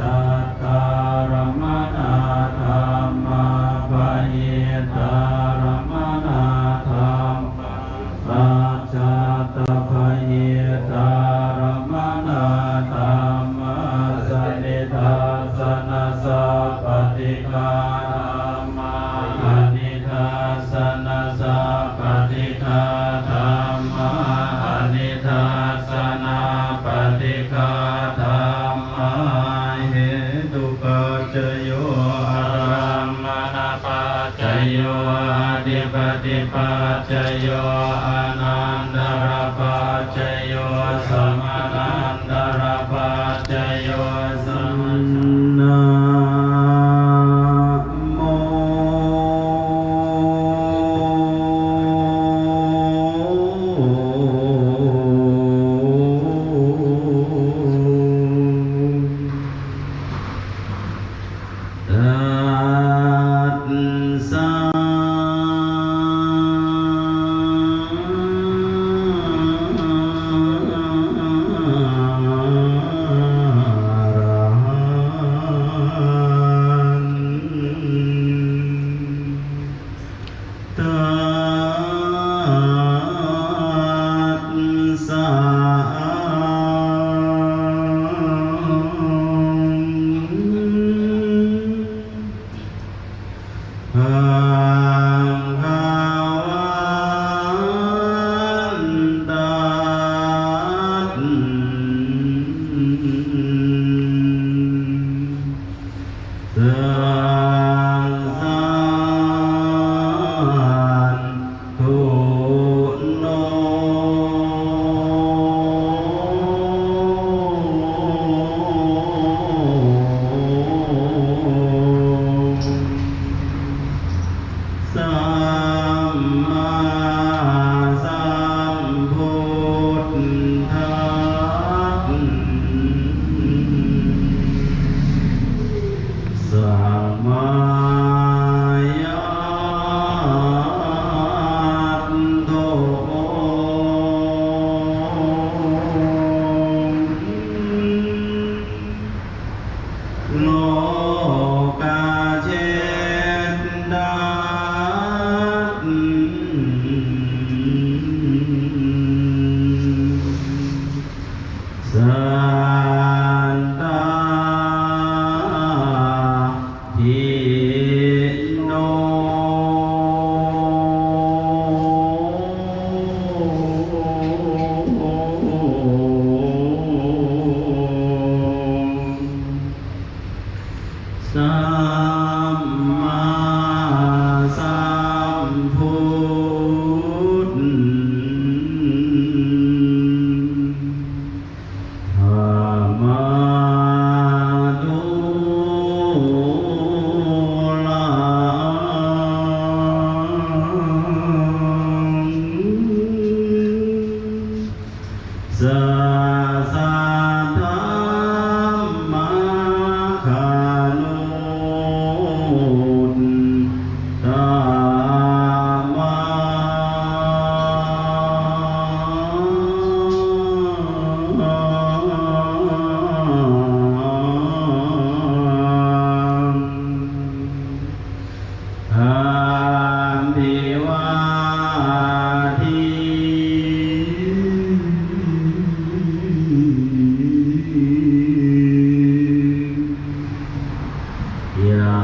จัตตา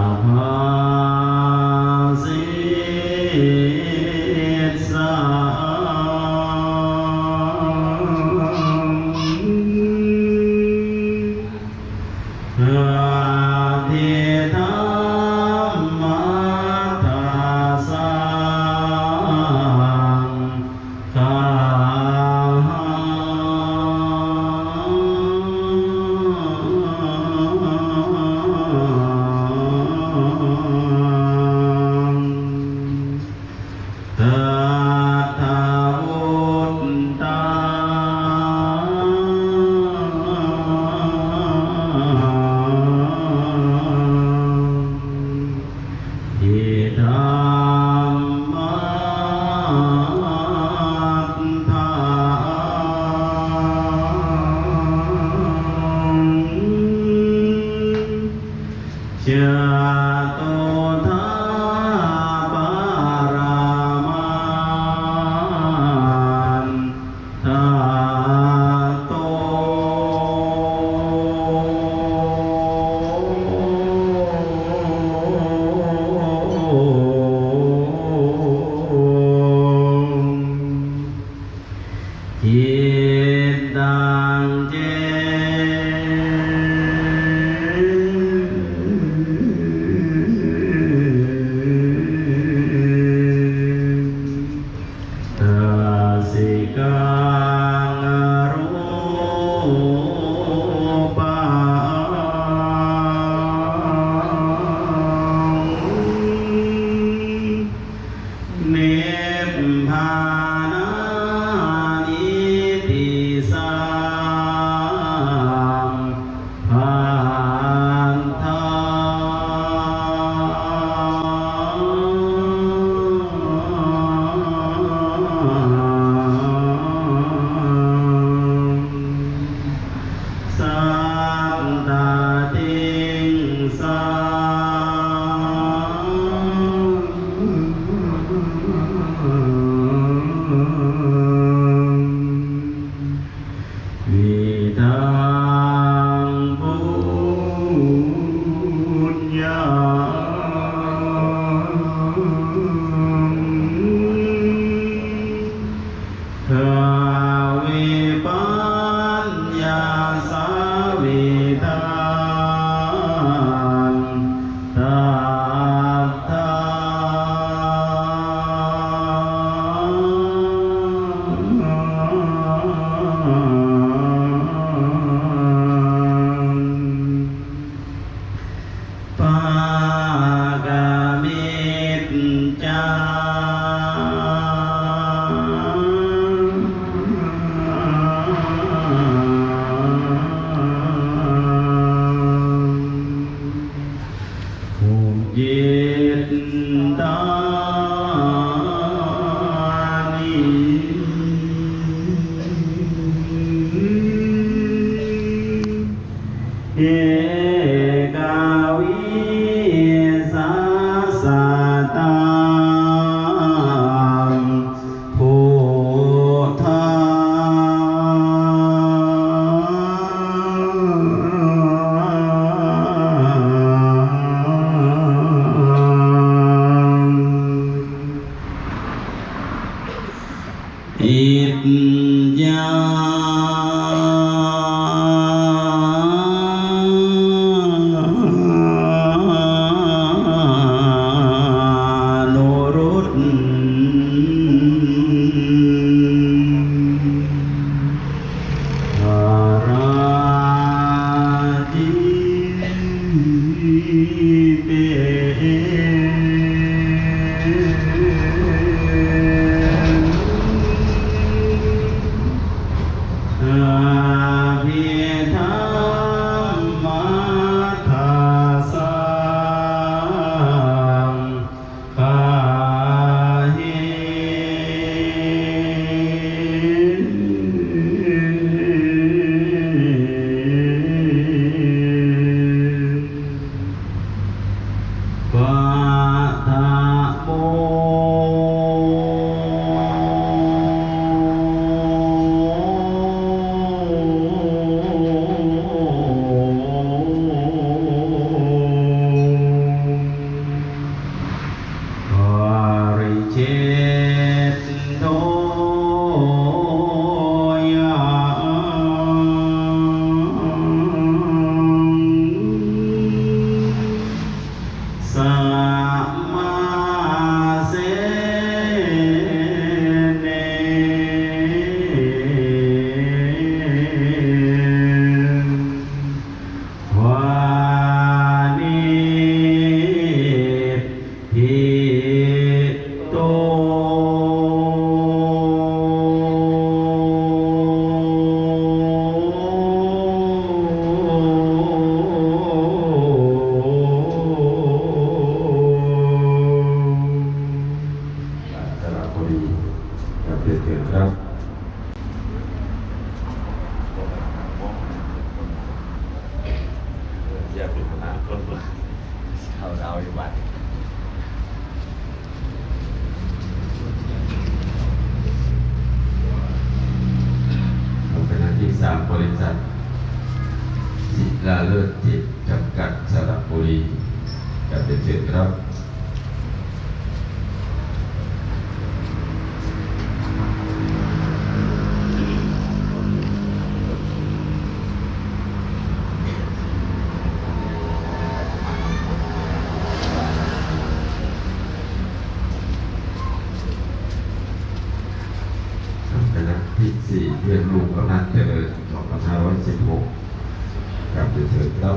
Ah. ภูยิ เรียนรูปพระนั้นเจริญ2516กับเดือดแล้ว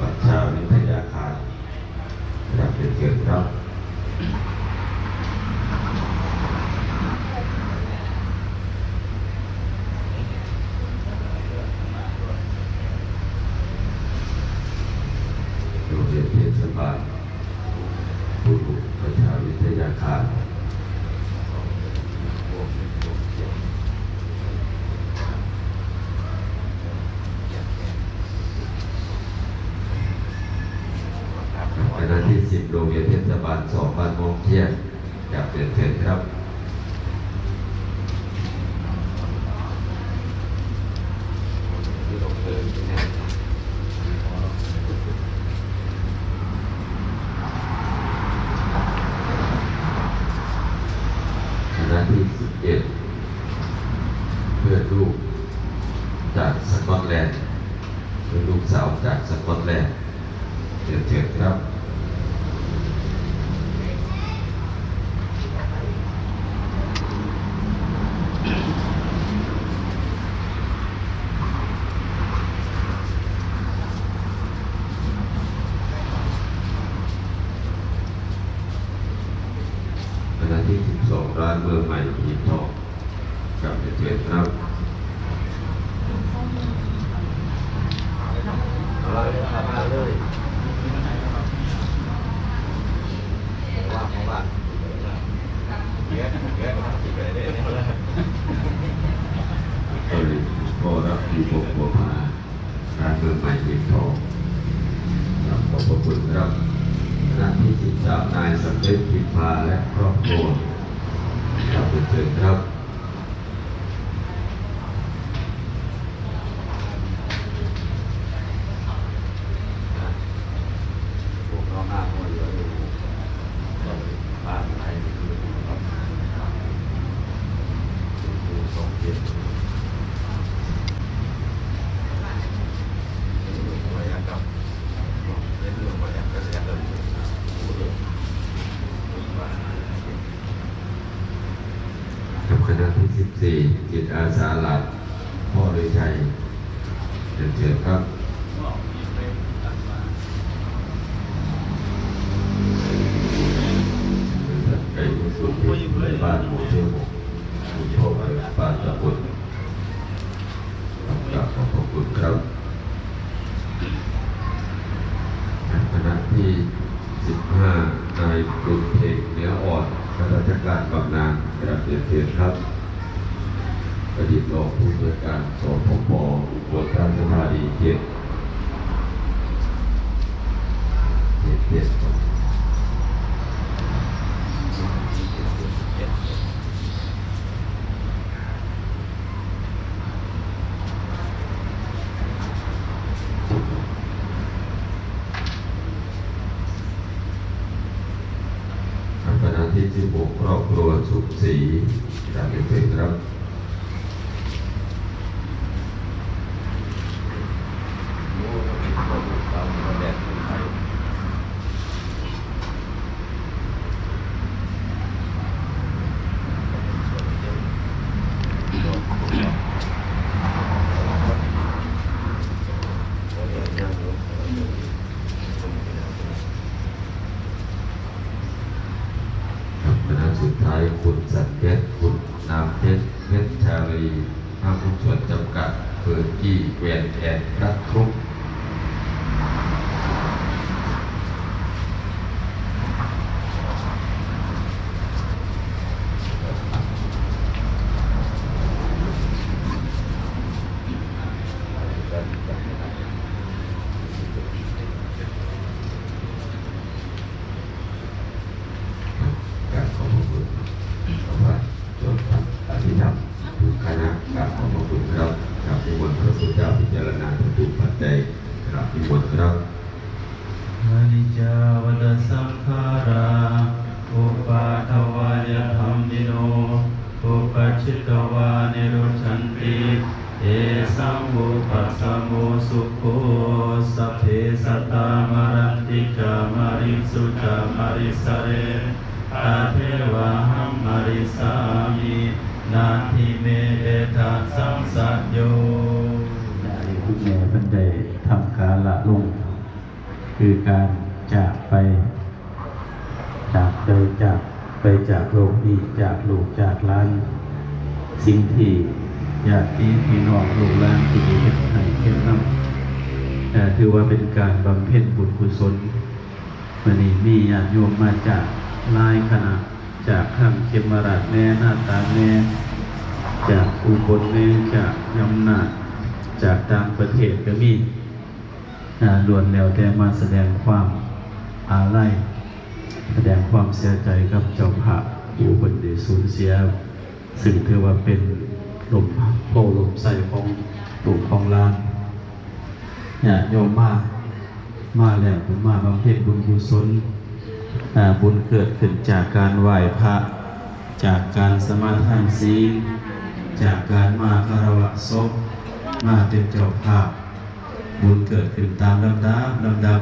วัดเช้าในพระยาคารรับเป็นเกียรครับ นาที่11เพื่อลูกจากสกอตแลนด์เพื่อลูกสาวจากสกอตแลนด์เจ็ญเชิญครับ ที่หกบัวผาร้านเมืองใหม่ปิดทองครับขอบพระคุณครับคณะที่สิบสามนายสำเร็จพิพาและครอบครัวครับเชิญครับ ชัยเรียนเชิญครับไก่มุสุที่ในบ้านหมู่ที่หกหมู่ที่หกบ้านตะกุดกราบขอบพระคุณครับคณะที่สิบห้านายกรุงเทพเนื้ออ่อนข้าราชการบำนาญกราบเรียนเชิญครับ อดีตรองผู้ว่าการสพปอุบลราชธานีเจ็ดเจ็ดเจ็ดคณะ ที่สิบหกครอบครัวสุขศรีตามเป็นเชิญครับครับคณะสุดท้ายคุณสัตย์เพชรคุณนามเพชรเพชรชาลีห้างหุ้นส่วนจำกัดเปิดกี้แหวนแอนพระครุก การขอบพระคุณขอพระจนครับอธิธรรมทุกคณะกราบขอบพระคุณครับกราบนิมนต์พระสุเจ้าพิจารณาทุกปัจจัยกราบนิมนต์ครับ อนิจจาวัฏสังขาราอุปาทวายธรรมิโนอุปชิตวานิโรชันติเอสังวุปัสสะโมสุโคสัพเพสัตตามรันติกามาริสุจามาริสเรอาเทวะหัมมามินาทิเมเอทะสังสัจโยได้คุณแม่บันไดทำกาละลง คือการจากไป จากไปจากไปจากโลกนี้จากลูกจากล้าน สิ่งที่ญาติพี่น้องลูกหลานที่มีเฮ็ดให้เฮ็ดนำแต่ถือว่าเป็นการบำเพ็ญบุญกุศลวันนี้มีญาติโยมมาจากหลายคณะ จากข้างเขมราชแม่หน้าตาแม่จากอุบลแม่จากยำนาจากต่างประเทศก็มีอ่าล้วนแล้วแต่มาแสดงความอาลัยแสดงความเสียใจกับเจ้าภาพผู้บนได้สูญเสีย ซึ่งถือว่าเป็นลมโพลมใส่ของตูกของลานเนี่ยโยมมา มาแล้วผมมาบำเพ็ญบุญกุศล บุญเกิดขึ้นจากการไหว้พระ จากการสมาทานศีลจากการมาคารวะศพมาเป็นเจ้าภาพ บุญเกิดขึ้นตามลำดับลำดับ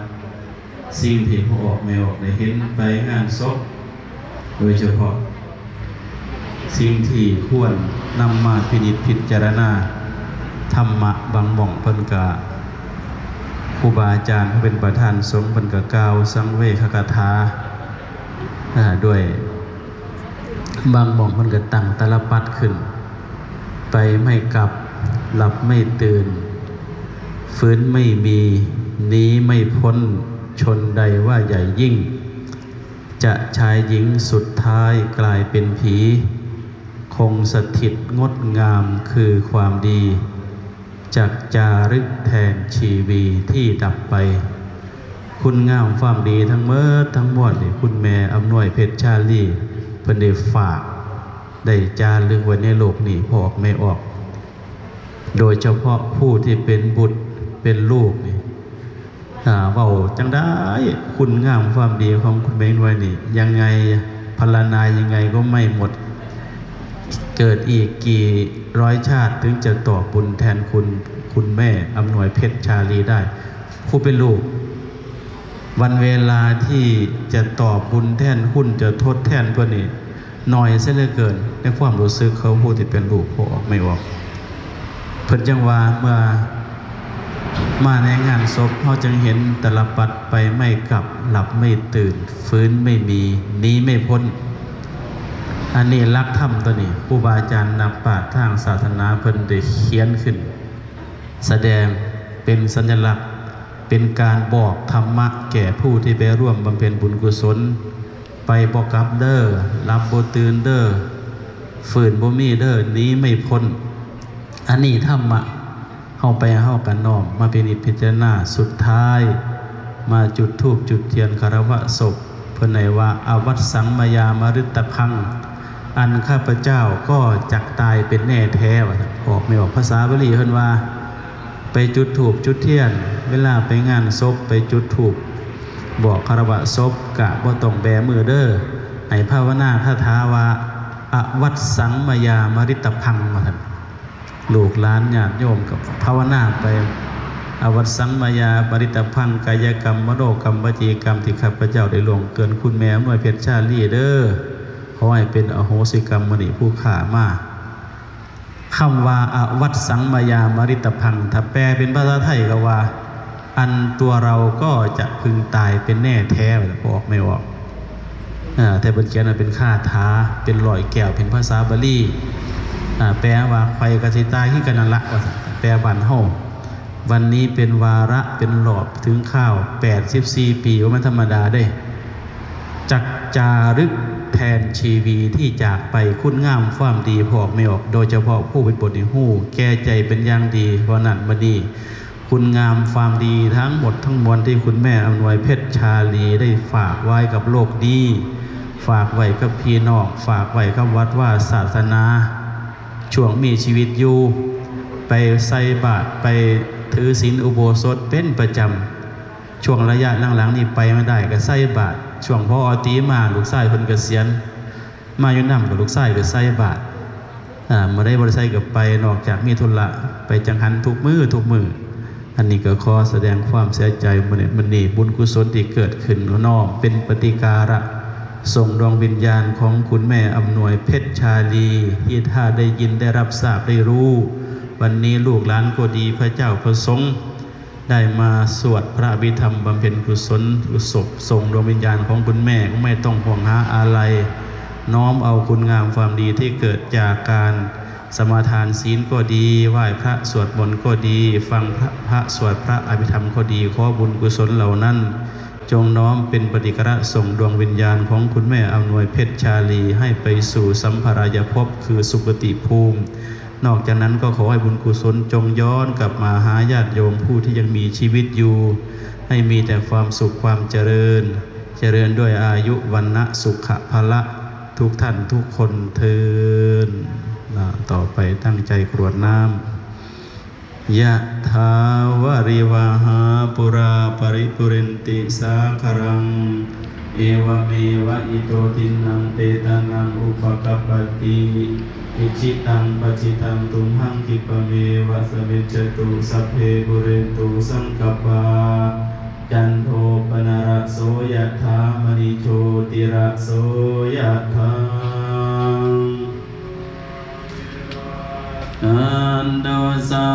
สิ่งที่พอออกไม่ออกได้เห็นไปงานศพโดยเฉพาะ สิ่งที่ควรนำมาพินิจพิจารณาธรรมะบางบ่องเพิ่นกะครูบาอาจารย์เขาเป็นประธานสงฆ์เพิ่นกะกาวสังเวคกถาา ด้วย บางบ่องเพิ่นก็ตั้งตาลปัดขึ้น ไปไม่กลับ หลับไม่ตื่น ฟื้นไม่มีหนี้ไม่พ้นชนใดว่าใหญ่ยิ่ง จะชายหญิงสุดท้ายกลายเป็นผี คงสถิตงดงามคือความดี จากจารึกแทนชีวีที่ดับไป คุณงามความดีทั้งเมื่อทั้งหมวลนี่คุณแม่อำนวยเพชรชาลีเพิ่นได้ฝาก ได้จารึกไว้ในโลกนี้พอออกไม่ออก โดยเฉพาะผู้ที่เป็นบุตรเป็นลูกนี่เว่าจังได้คุณงามความดีของคุณแม่นวยนี่ ยังไงพรรณนายยังไงก็ไม่หมด เกิดอีกกี่ร้อยชาติถึงจะตอบบุญแทนคุณคุณแม่อำนวยเพชรชาลีได้ ผู้เป็นลูก วันเวลาที่จะตอบบุญแทนคุณจะทดแทนเพื่อนนี่น้อยเสียเหลือเกิน ในความรู้สึกเขาผู้ที่เป็นลูกพอออกไม่ออก เพิ่นจังว่าเมื่อมาในงานศพเขาจึงเห็นตลปัดไปไม่กลับหลับไม่ตื่น ฟื้นไม่มีหนีไม่พ้น อันนี้ลักธรรมตัวนี้ผู้บาอาจารย์นับปาทางศาสนาเพิ่นได้เขียนขึ้น แสดงเป็นสัญลักษณ์ เป็นการบอกธรรมะแก่ผู้ที่ไปร่วมบำเพ็ญบุญกุศล ไปบอกกับเด้อรับโบตื่นเดอ้อฝืนบ่มีเด้อนี้ไม่พ้น อันนี้ธรรมะเข้าไปเข้ากันน้อมมาเป็นอิพิจารณาสุดท้าย มาจุดธูปจุดเทียนคารวะศพเพื่อในว่าอาวัตสังมายามฤตพัง อันข้าพเจ้าก็จักตายเป็นแน่แท้วออกไม่ออกภาษาบาลีเพิ่นว่า ไปจุดถูปจุดเทียน เวลาไปงานศพไปจุดถูปบอกคารวะศพกะบ่ต้องแบมือเด้อให้ภาวนาคาถาว่าอวัตสังมายามฤตพังว่าซั่นลูกหลานญาติโยมกับภาวนาไป อวัตสังมายาปริตพังกายกรรมมโนกรรมวจีกรรมที่ข้าพเจ้าได้ลงเกินคุณแม่หน่วยเพชรชาลีเด้อขอให้เป็นอโหสิกรรมมณีผู้ข่ามา คำว่าอวัตสังมายามริตพังถ้าแปลเป็นภาษาไทยก็ว่า อันตัวเราก็จะพึงตายเป็นแน่แท้พอออกไม่ออกแต่บนเขียนเป็นค่าท้าเป็นลอยแก้วเป็นภาษาบาลีอ่าแปลว่าไฟกสิตายที่กันละแปลบันเฮาวันนี้เป็นวาระเป็นหลอบถึงข้าว 84 ปีว่ามันธรรมดาได้ จักจารึก แทนชีวีที่จากไปคุณงามความดีพอกไม่ออก โดยเฉพาะผู้เป็นบทในหู้ แก่ใจเป็นอย่างดีเพราะนั้นมาดี คุณงามความดีทั้งหมดทั้งมวลที่คุณแม่อำนวยเพชรชาลีได้ฝากไว้กับโลกดี ฝากไว้กับพี่นองฝากไว้กับวัดว่าศาสนา ช่วงมีชีวิตอยู่ ไปใส่บาตรไปถือศีลอุโบสถเป็นประจำช่วงระยะหลังๆนี่ไปไม่ได้ก็ใส่บาตร ช่วงพ่ออตีมาลูกชายเพิ่นเกษียณมาอยู่นำกับลูกชายก็ใส่บาตรอ่ามื่อได้บริษัทกับไปนอกจากมีธุระไปจังหันทุกมือทุกมืออันนี้ก็ขอแสดงความเสียใจมันเนี่มันนี่บุญกุศลที่เกิดขึ้นน้อมเป็นปฏิการะส่งดวงวิญญาณของคุณแม่อำนวยเพชรชาลีที่ถ้าได้ยินได้รับทราบได้รู้ วันนี้ลูกหลานก็ดีพระเจ้าพระสงฆ์ ได้มาสวดพระอภิธรรมบำเพ็ญกุศลกุศลส่งดวงวิญญาณของคุณแม่ก็ไม่ต้องห่วงหาอะไร น้อมเอาคุณงามความดีที่เกิดจากการสมาทานศีลก็ดีไหว้พระสวดมนต์ก็ดี ฟังพระพระสวดพระอภิธรรมก็ดีขอบุญกุศลเหล่านั้น จงน้อมเป็นปฏิกระส่งดวงวิญญาณของคุณแม่อำนวยเพชรชาลีให้ไปสู่สัมภารายภพคือสุคติภูมิ นอกจากนั้นก็ขอให้บุญกุศลจงย้อนกลับมาหาญาติโยมผู้ที่ยังมีชีวิตอยู่ ให้มีแต่ความสุขความเจริญ เจริญด้วยอายุวันนะสุขภละ ทุกท่านทุกคนเทินนะต่อไปตั้งใจกรวดน้ำยะถาวาริวหาปุราปริปุเรนติสาครังเอวเมวะอิโตตินังเตตานังอุปกปปติ อิชิตังปจิตังตุมหังคิปเมวะสเมจจตุสัพเพปุเรนตุสังกปาจันโทปนารโสยะถามณิโชติระโสยะถาอันโดสา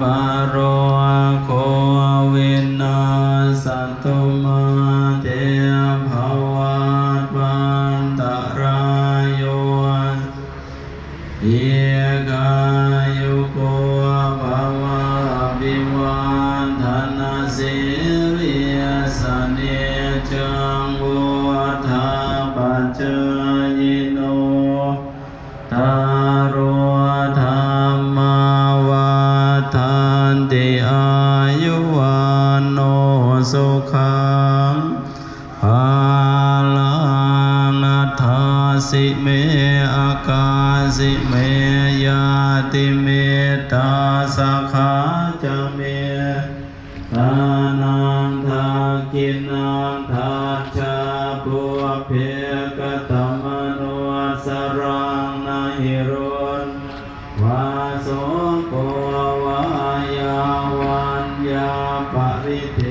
บารโรโควินาสัตุมาเต เวายาวันยาปริเท